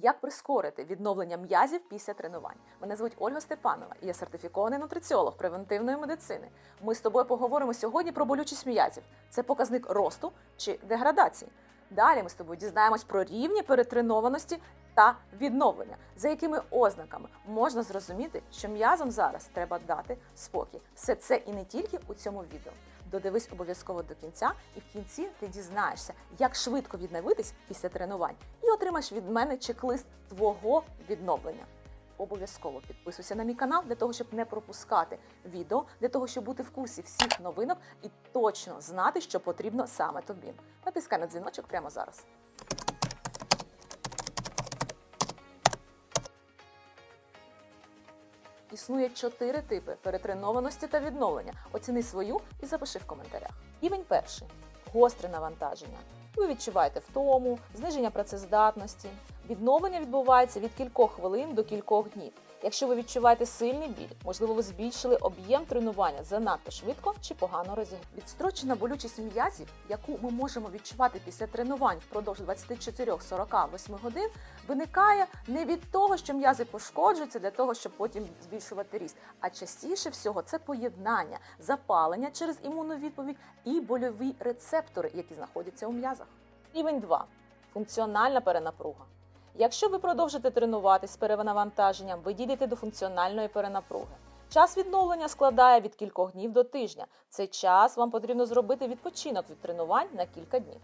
Як прискорити відновлення м'язів після тренувань? Мене звуть Ольга Степанова, я сертифікований нутриціолог превентивної медицини. Ми з тобою поговоримо сьогодні про болючість м'язів. Це показник росту чи деградації. Далі ми з тобою дізнаємось про рівні перетренованості та відновлення, за якими ознаками можна зрозуміти, що м'язам зараз треба дати спокій. Все це і не тільки у цьому відео. Додивись обов'язково до кінця, і в кінці ти дізнаєшся, як швидко відновитись після тренувань, і отримаєш від мене чек-лист твого відновлення. Обов'язково підписуйся на мій канал для того, щоб не пропускати відео, для того, щоб бути в курсі всіх новинок і точно знати, що потрібно саме тобі. Натискай на дзвіночок прямо зараз. Існує чотири типи перетренованості та відновлення. Оціни свою і запиши в коментарях. Рівень перший гостре навантаження. Ви відчуваєте втому, зниження працездатності. Відновлення відбувається від кількох хвилин до кількох днів. Якщо ви відчуваєте сильний біль, можливо, ви збільшили об'єм тренування занадто швидко чи погано розігнали. Відстрочена болючість м'язів, яку ми можемо відчувати після тренувань впродовж 24-48 годин, виникає не від того, що м'язи пошкоджуються для того, щоб потім збільшувати ріст, а частіше всього це поєднання, запалення через імунну відповідь і больові рецептори, які знаходяться у м'язах. Рівень 2. функціональна перенапруга. Якщо ви продовжите тренуватись з перенавантаженням, ви дійдете до функціональної перенапруги. Час відновлення складає від кількох днів до тижня. Цей час вам потрібно зробити відпочинок від тренувань на кілька днів.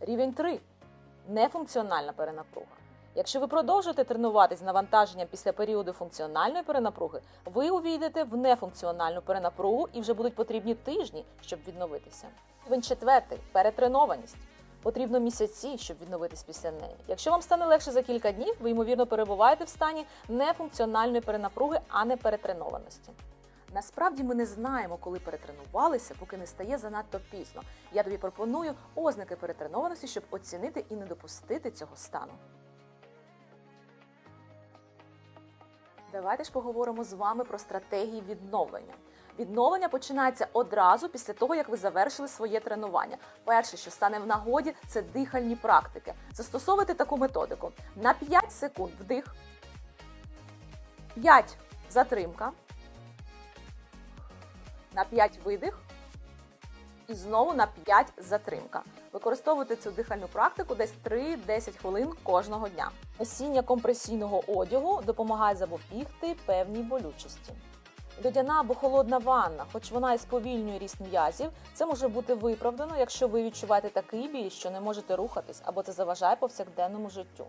Рівень 3. Нефункціональна перенапруга. Якщо ви продовжите тренуватись з навантаженням після періоду функціональної перенапруги, ви увійдете в нефункціональну перенапругу і вже будуть потрібні тижні, щоб відновитися. Рівень четвертий перетренованість. Потрібно місяці, щоб відновитись після неї. Якщо вам стане легше за кілька днів, ви ймовірно перебуваєте в стані нефункціональної перенапруги, а не перетренованості. Насправді ми не знаємо, коли перетренувалися, поки не стає занадто пізно. Я тобі пропоную ознаки перетренованості, щоб оцінити і не допустити цього стану. Давайте ж поговоримо з вами про стратегії відновлення. Відновлення починається одразу після того, як ви завершили своє тренування. Перше, що стане в нагоді, це дихальні практики. Застосовуйте таку методику. На 5 секунд вдих, 5 затримка, на 5 видих і знову на 5 затримка. Використовуйте цю дихальну практику десь 3-10 хвилин кожного дня. Носіння компресійного одягу допомагає запобігти певній болючості. Льодяна або холодна ванна, хоч вона і сповільнює ріст м'язів, це може бути виправдано, якщо ви відчуваєте такий біль, що не можете рухатись, або це заважає повсякденному життю.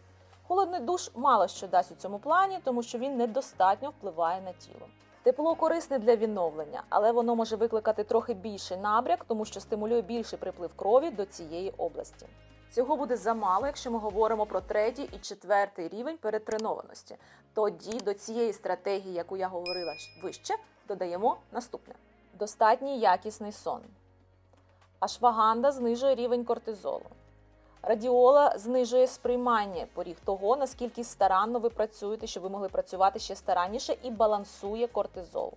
Холодний душ мало що дасть у цьому плані, тому що він недостатньо впливає на тіло. Тепло корисне для відновлення, але воно може викликати трохи більший набряк, тому що стимулює більший приплив крові до цієї області. Цього буде замало, якщо ми говоримо про третій і четвертий рівень перетренованості. Тоді до цієї стратегії, яку я говорила вище, додаємо наступне: достатній якісний сон. Ашваганда знижує рівень кортизолу. Радіола знижує сприймання поріг того, наскільки старанно ви працюєте, щоб ви могли працювати ще старанніше і балансує кортизол.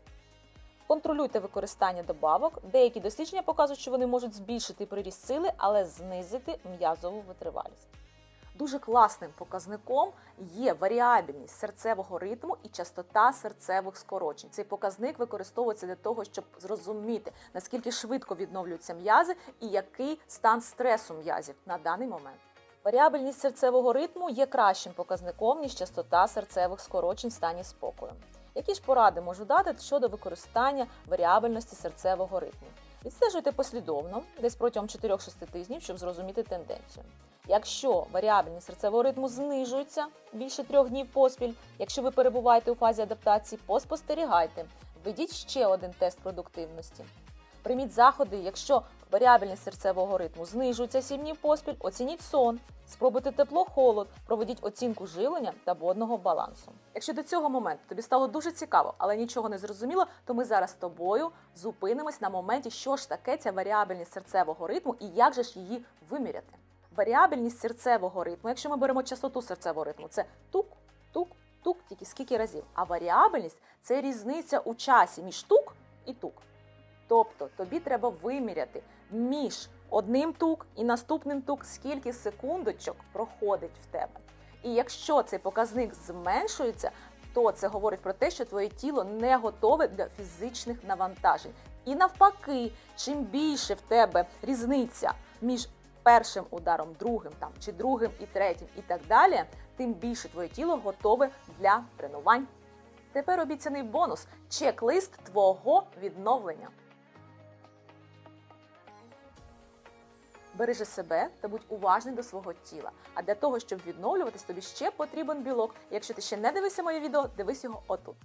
Контролюйте використання добавок. Деякі дослідження показують, що вони можуть збільшити приріст сили, але знизити м'язову витривалість. Дуже класним показником є варіабельність серцевого ритму і частота серцевих скорочень. Цей показник використовується для того, щоб зрозуміти, наскільки швидко відновлюються м'язи і який стан стресу м'язів на даний момент. Варіабельність серцевого ритму є кращим показником, ніж частота серцевих скорочень в стані спокою. Які ж поради можу дати щодо використання варіабельності серцевого ритму? Відстежуйте послідовно, десь протягом 4-6 тижнів, щоб зрозуміти тенденцію. Якщо варіабельність серцевого ритму знижується більше трьох днів поспіль, якщо ви перебуваєте у фазі адаптації, поспостерігайте, введіть ще один тест продуктивності. Прийміть заходи, якщо варіабельність серцевого ритму знижується 7 днів поспіль, оцініть сон, спробуйте тепло-холод, проведіть оцінку живлення та водного балансу. Якщо до цього моменту тобі стало дуже цікаво, але нічого не зрозуміло, то ми зараз з тобою зупинимось на моменті, що ж таке ця варіабельність серцевого ритму і як же ж її виміряти. Варіабельність серцевого ритму, якщо ми беремо частоту серцевого ритму, це тук, тук, тук, тільки скільки разів. А варіабельність це різниця у часі між тук і тук. Тобто тобі треба виміряти між одним тук і наступним тук, скільки секундочок проходить в тебе. І якщо цей показник зменшується, то це говорить про те, що твоє тіло не готове для фізичних навантажень. І навпаки, чим більше в тебе різниця між першим ударом, другим там чи другим і третім, і так далі, тим більше твоє тіло готове для тренувань. Тепер обіцяний бонус чек-лист твого відновлення. Бережи себе та будь уважний до свого тіла. А для того, щоб відновлюватись, тобі ще потрібен білок. Якщо ти ще не дивишся моє відео, дивись його отут.